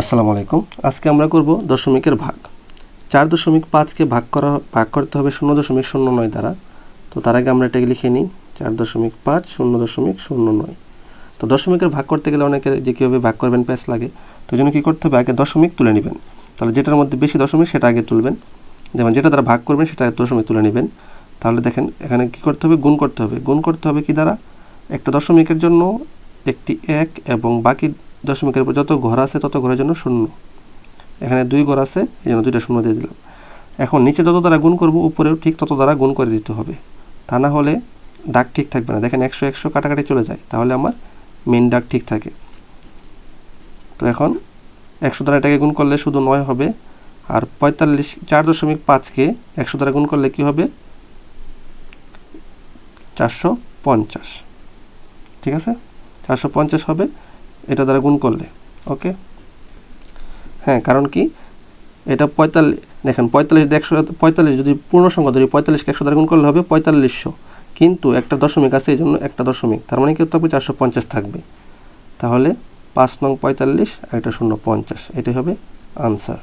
আসসালামু আলাইকুম। আজকে আমরা করব দশমিকের ভাগ। চার দশমিক পাঁচকে ভাগ করা, ভাগ করতে হবে শূন্য দশমিক শূন্য নয় দ্বারা। তো তার আগে আমরা এটাকে লিখে নিই। চার দশমিক পাঁচ, শূন্য দশমিক শূন্য নয়। তো দশমিকের ভাগ করতে গেলে অনেকের যে কীভাবে ভাগ করবেন প্যাস লাগে, তো জন্য কী করতে হবে? আগে দশমিক তুলে নেবেন। তাহলে যেটার মধ্যে বেশি দশমিক সেটা আগে তুলবেন। যেমন যেটা দ্বারা ভাগ করবেন সেটা দশমিক তুলে নেবেন। তাহলে দেখেন, এখানে কী করতে হবে? গুণ করতে হবে। গুণ করতে হবে কি দ্বারা? একটা দশমিকের জন্য একটি এক এবং বাকি দশমিকের উপর যত ঘর আছে, তত ঘরের জন্য শূন্য। এখানে দুই ঘর আছে, এই জন্য দুইটা শূন্য দিয়ে দিলাম। এখন নিচে যত দ্বারা গুণ করব, উপরেও ঠিক তত দ্বারা গুণ করে দিতে হবে। তা না হলে ডাক ঠিক থাকবে না। দেখেন একশো একশো কাটাকাটি চলে যায়, তাহলে আমার মেন ডাক ঠিক থাকে। তো এখন একশো দ্বারা এটাকে গুণ করলে শুধু নয় হবে, আর পঁয়তাল্লিশ, চার দশমিক পাঁচকে একশো দ্বারা গুণ করলে কি হবে? চারশো পঞ্চাশ। ঠিক আছে? চারশো পঞ্চাশ হবে এটা দ্বারা গুণ করলে ওকে হ্যাঁ কারণ কি? এটা পঁয়তাল্লিশ দেখেন, পঁয়তাল্লিশ একশো, পঁয়তাল্লিশ যদি পূর্ণ সংখ্যা ধরি, পঁয়তাল্লিশকে একশো দ্বারা গুণ করলে হবে পঁয়তাল্লিশশো। কিন্তু একটা দশমিক আছে, এই জন্য একটা দশমিক। তার মানে কি? তবে চারশো পঞ্চাশ থাকবে। তাহলে পাঁচ নং পঁয়তাল্লিশ আর একটা শূন্য পঞ্চাশ। এটাই হবে আনসার